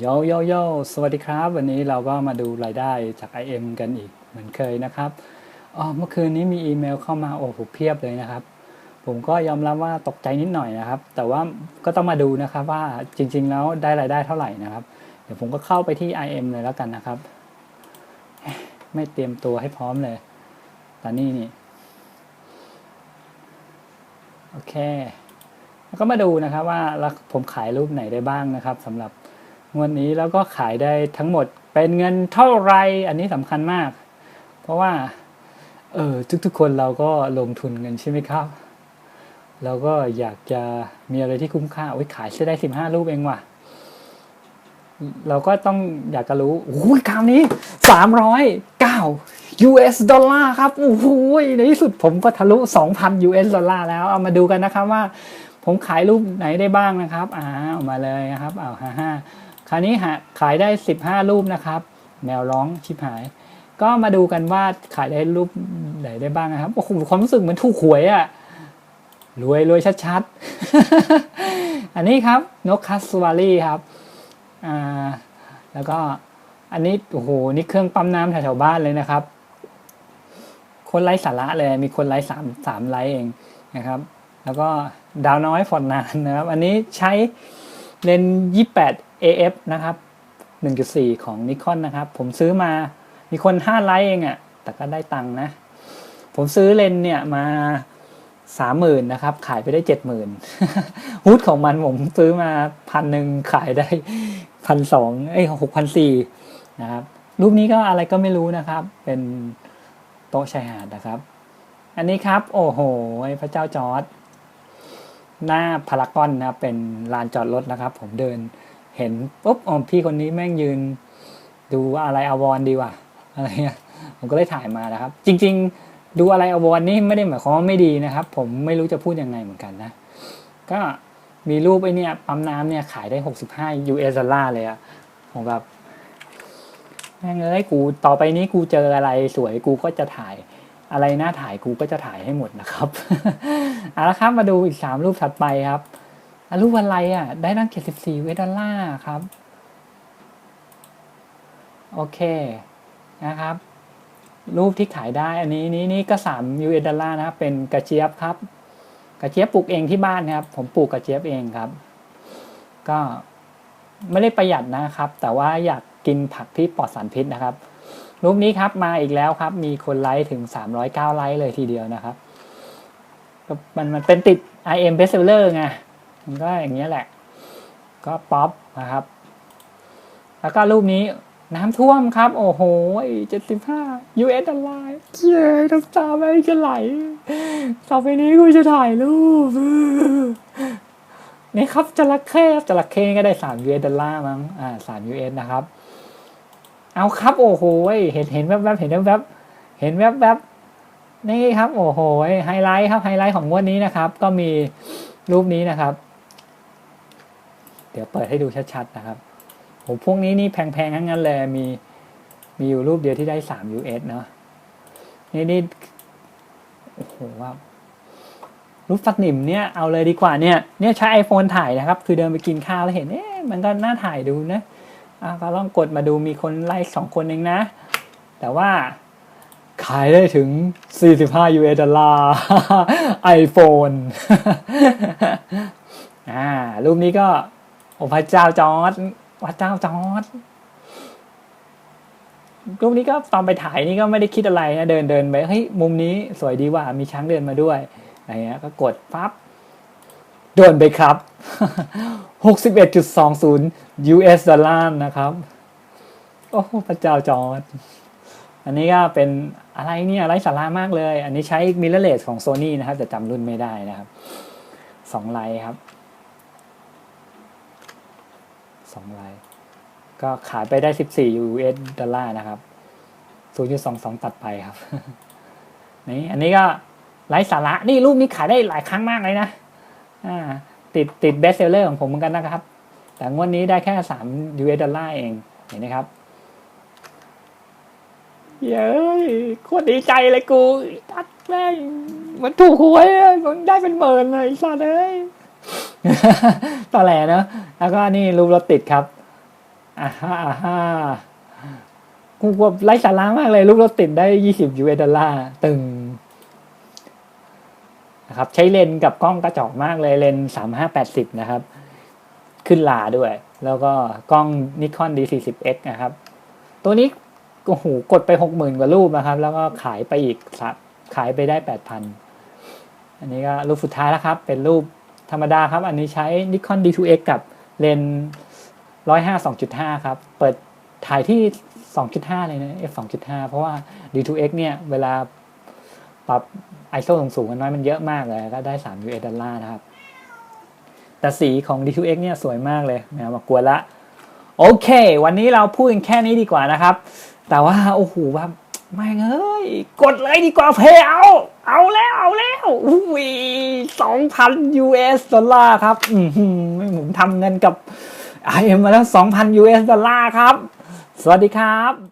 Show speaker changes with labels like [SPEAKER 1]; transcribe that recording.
[SPEAKER 1] โยโยโยสวัสดีครับ วันนี้เราก็มาดูรายได้จาก IM กันอีกเหมือนเคยนะครับอ๋อเมื่อคืนนี้มีอีเมลเข้ามาโอ้โหเพียบเลยนะครับ ผมก็ยอมรับว่าตกใจนิดหน่อยนะครับ แต่ว่าก็ต้องมาดูนะครับว่าจริง ๆ แล้วได้รายได้เท่าไหร่นะครับ เดี๋ยวผมก็เข้าไปที่ IM เลยแล้วกันนะครับ ไม่เตรียมตัวให้พร้อมเลยตอนนี้นี่โอเคแล้วก็มาดูนะครับว่าผมขายรูปไหนได้บ้างนะครับสำหรับ งวดนี้แล้วก็ขายได้ทั้งหมดเป็นเงินเท่าไรอันนี้สำคัญมาก เพราะว่าเออทุกๆคนเราก็ลงทุนเงินใช่ไหมครับเราก็อยากจะมีอะไรที่คุ้มค่าโอ้ยขายได้สิบห้ารูปเองว่ะ เราก็ต้องอยากจะรู้โอ้ยคราวนี้สามร้อยเก้า US ดอลลาร์ครับ โอ้โหในที่สุดผมก็ทะลุ 2,000 US ดอลลาร์แล้ว เอามาดูกันนะครับว่า ผมขายรูปไหนได้บ้างนะครับ อ่าออกมาเลยนะครับ เอาฮ่าฮ่า คราวนี้หาขายได้ 15 รูปนะครับ แมวร้องชิบหาย ก็มาดูกันว่าขายได้รูปไหนได้บ้างนะครับโอ้โหความรู้สึกเหมือนถูกหวยอะรวยรวยชัดๆ อันนี้ครับนกคัสวารีครับอ่าแล้วก็อันนี้โอ้โหนี่เครื่องปั๊มน้ำแถวๆบ้านเลยนะครับ คนไร้สาระเลยมีคนไร้สามสามไลค์เองนะครับ แล้วก็ดาวน้อยฟอนนานนะครับ อันนี้ใช้เลนส์28 AF นะครับ 1.4 ของนิคอนนะครับ ผมซื้อมามีคน5ไลค์เองอะ่ะ แต่ก็ได้ตังค์นะ ผมซื้อเลนเนี่ยมา 30,000นะครับ ขายไปได้ 70,000ฮูดของมันผมซื้อมาพันหนึ่งขายได้พันสองเอ้ยหกพันสี่นะครับ รูปนี้ก็อะไรก็ไม่รู้นะครับ เป็นโต๊ะชายหาดนะครับ อันนี้ครับ โอ้โห พระเจ้าจอร์ดหน้าพารากอนนะครับเป็นลานจอดรถนะครับ ผมเดิน เห็นปุ๊บอ๋อพี่คนนี้แม่งยืน ดูอะไรอาวรดีว่ะอะไรเงี้ยผมก็เลยถ่ายมานะครับ จริง ๆ ดูอะไรอาวรนี่ไม่ได้หมายความว่าไม่ดีนะครับ ผมไม่รู้จะพูดยังไงเหมือนกันนะ ก็มีรูปไอ้นี่ปั๊มน้ำเนี่ยขายได้ 65 US ดอลลาร์เลยอะผมแบบแม่งเอ้ยกูต่อไปนี้กูเจออะไรสวยกูก็จะถ่ายอะไรน่าถ่ายกูก็จะถ่ายให้หมดนะครับเอาละครับมาดูอีก 3 รูปถัดไปครับ อะรูปอะไรอะ ได้ตั้ง74 US ดอลลาร์ครับ โอเค นะครับ รูปที่ขายได้ อันนี้นี่นี่ก็3 US ดอลลาร์นะครับเป็นกระเจี๊ยบครับ กระเจี๊ยบปลูกเองที่บ้านครับ ผมปลูกกระเจี๊ยบเองครับ ก็ไม่ได้ประหยัดนะครับ แต่ว่าอยากกินผักที่ปลอดสารพิษนะครับ รูปนี้ครับมาอีกแล้วครับ มีคนไลค์ถึง 309 ไลค์เลยทีเดียวนะครับ มันมันเป็นติด IM bestseller ไง มันก็อย่างเงี้ยแหละ ก็ป๊อปนะครับ แล้วก็รูปนี้น้ำท่วมครับ โอ้โห75 US ดอลลาร์เย้น้ำตาไม่จะไหล ต่อไปนี้กูจะถ่ายรูปนี่ครับจระเข้ครับจระเข้ก็ได้3 US ดอลลาร์มั้งอ่า3 US นะครับ เอาครับโอ้โหเห็นเห็นแวบๆเห็นแวบๆเห็นแวบๆนี่ครับ โอ้โหไฮไลท์ครับไฮไลท์ของงวันนี้นะครับ ก็มีรูปนี้นะครับ เดี๋ยวเปิดให้ดูชัดๆนะครับโหพวกนี้นี่แพงๆทั้งนั้นเลยมีมีอยู่รูปเดียวที่ได้ 3 US เนาะนี่นี่โอ้โหว่ารูปฟักหนิมเนี่ยเอาเลยดีกว่าเนี่ยเนี่ยใช้ iPhone ถ่ายนะครับ คือเดินไปกินข้าวแล้วเห็นเอ๊ะมันก็น่าถ่ายดูนะอะก็ลองกดมาดูมีคนไลค์สองคนเองนะ แต่ว่าขายได้ถึง 45 US ดอลลาร์ iPhone อ่ารูปนี้ก็ โอ้พระเจ้าจอร์ดพระเจ้าจอร์ดรูปนี้ก็ตอนไปถ่ายนี่ก็ไม่ได้คิดอะไรนะเดินเดินไปเฮ้ยมุมนี้สวยดีว่ะมีช้างเดินมาด้วยอะไรเงี้ยก็กดปั๊บโดนไปครับ 61.20 US ดอลลาร์นะครับ โอ้พระเจ้าจอร์ดอันนี้ก็เป็นอะไรเนี่ยไรสาระมากเลย อันนี้ใช้มิเลเลสของ Sony นะครับ แต่จำรุ่นไม่ได้นะครับสองไลท์ครับ สองไลท์ก็ขายไปได้ 14 US ดอลลาร์นะครับ 0.22 ตัดไปครับ นี่อันนี้ก็ไร้สาระ นี่รูปนี้ขายได้หลายครั้งมากเลยนะ อ่า ติดติดเบสเซลเลอร์ของผมเหมือนกันนะครับ แต่งวดนี้ได้แค่สาม US ดอลลาร์เอง เห็นไหมครับ เย้ยโคตรดีใจเลยกูตัดแม่งมันถูกหวยอะมันได้เป็นหมื่นเลยไอ้สัตว์เอ้ย ตอแหลเนอะแล้วก็นี่รูปรถติดครับอ่าฮ่าอ่าฮ่ากูแบบไร้สาระมากเลยลูกรถติดได้20 US ดอลลาร์ตึงนะครับ ใช้เลนกับกล้องกระจอกมากเลยเลนส์3580นะครับ ขึ้นลาด้วย แล้วก็กล้องนิคอน D40X นะครับ ตัวนี้โอ้โหกดไป60,000กว่ารูปนะครับ แล้วก็ขายไปอีกสักขายไปได้8,000อันนี้ก็รูปสุดท้ายแล้วครับ เป็นรูป ธรรมดาครับ อันนี้ใช้ Nikon D2X กับเลนส์105 2.5 ครับ เปิดถ่ายที่ 2.5 เลยนะ f 2.5 เพราะว่า D2X เนี่ย เวลาปรับ ISO สูงๆกันน้อยมันเยอะมากเลย ก็ได้3 US ดอลลาร์นะครับ แต่สีของ D2X เนี่ย สวยมากเลยนะมากลัวละ โอเค วันนี้เราพูดกันแค่นี้ดีกว่านะครับ แต่ว่า โอ้โหแบบ แม่งเอ้ยกดเลยดีกว่าเพย์เอา เอาแล้วเอาแล้วอุ้ยสองพัน US ดอลลาร์ครับอือหือผมทำเงินกับไอ้มาแล้ว2,000 US ดอลลาร์ครับ สวัสดีครับ